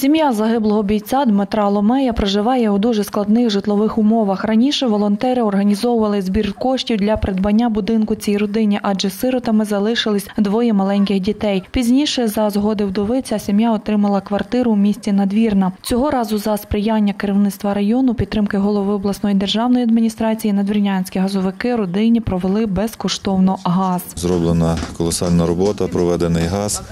Сім'я загиблого бійця Дмитра Ломея проживає у дуже складних житлових умовах. Раніше волонтери організовували збір коштів для придбання будинку цій родині, адже сиротами залишились двоє маленьких дітей. Пізніше, за згоди вдовиця, сім'я отримала квартиру у місті Надвірна. Цього разу за сприяння керівництва району, підтримки голови обласної державної адміністрації, надвірнянські газовики родині провели безкоштовно газ. Зроблена колосальна робота, проведений газ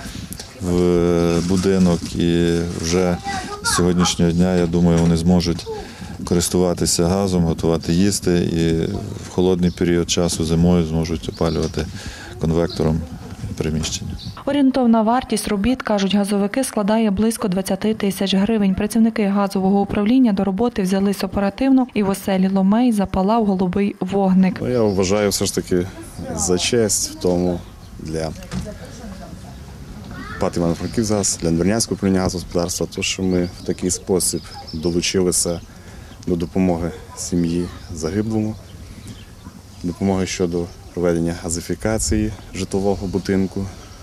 в будинок, і вже з сьогоднішнього дня, я думаю, вони зможуть користуватися газом, готувати їсти і в холодний період часу зимою зможуть опалювати конвектором приміщення. Орієнтовна вартість робіт, кажуть газовики, складає близько 20 тисяч гривень. Працівники газового управління до роботи взялись оперативно, і в оселі Ломей запалав голубий вогник. Ну, я вважаю все ж таки за честь в тому для ПАТ Івано-Франківськгаз, для Надвірнянського управління газогосподарства, то, що ми в такий спосіб долучилися до допомоги сім'ї загиблому, допомоги щодо проведення газифікації житлового будинку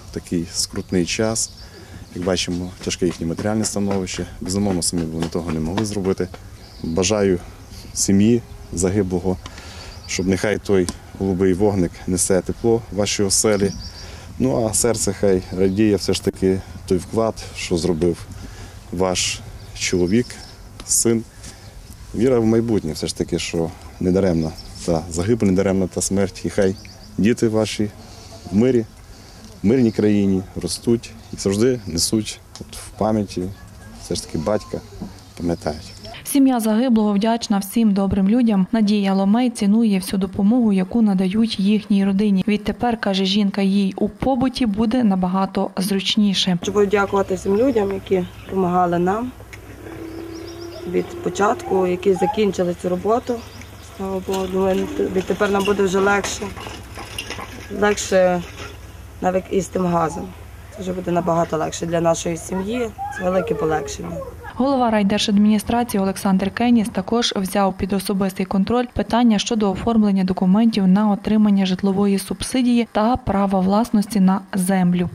в такий скрутний час. Як бачимо, тяжке їхнє матеріальне становище. Безумовно, самі вони того не могли зробити. Бажаю сім'ї загиблого, щоб нехай той голубий вогник несе тепло в вашій оселі. Ну а серце хай радіє все ж таки той вклад, що зробив ваш чоловік, син. Віра в майбутнє, все ж таки, що не даремна та загибель, не даремна та смерть. І хай діти ваші в мирі, в мирній країні ростуть і завжди несуть от в пам'яті все ж таки батька, пам'ятають. Сім'я загиблого вдячна всім добрим людям. Надія Ломей цінує всю допомогу, яку надають їхній родині. Відтепер каже жінка, їй у побуті буде набагато зручніше. Хочу подякувати всім людям, які допомагали нам від початку, які закінчили цю роботу. Слава Богу, думаю, відтепер нам буде вже легше. Легше навіть із тим газом. Це вже буде набагато легше для нашої сім'ї. Це велике полегшення. Голова райдержадміністрації Олександр Кеніс також взяв під особистий контроль питання щодо оформлення документів на отримання житлової субсидії та права власності на землю.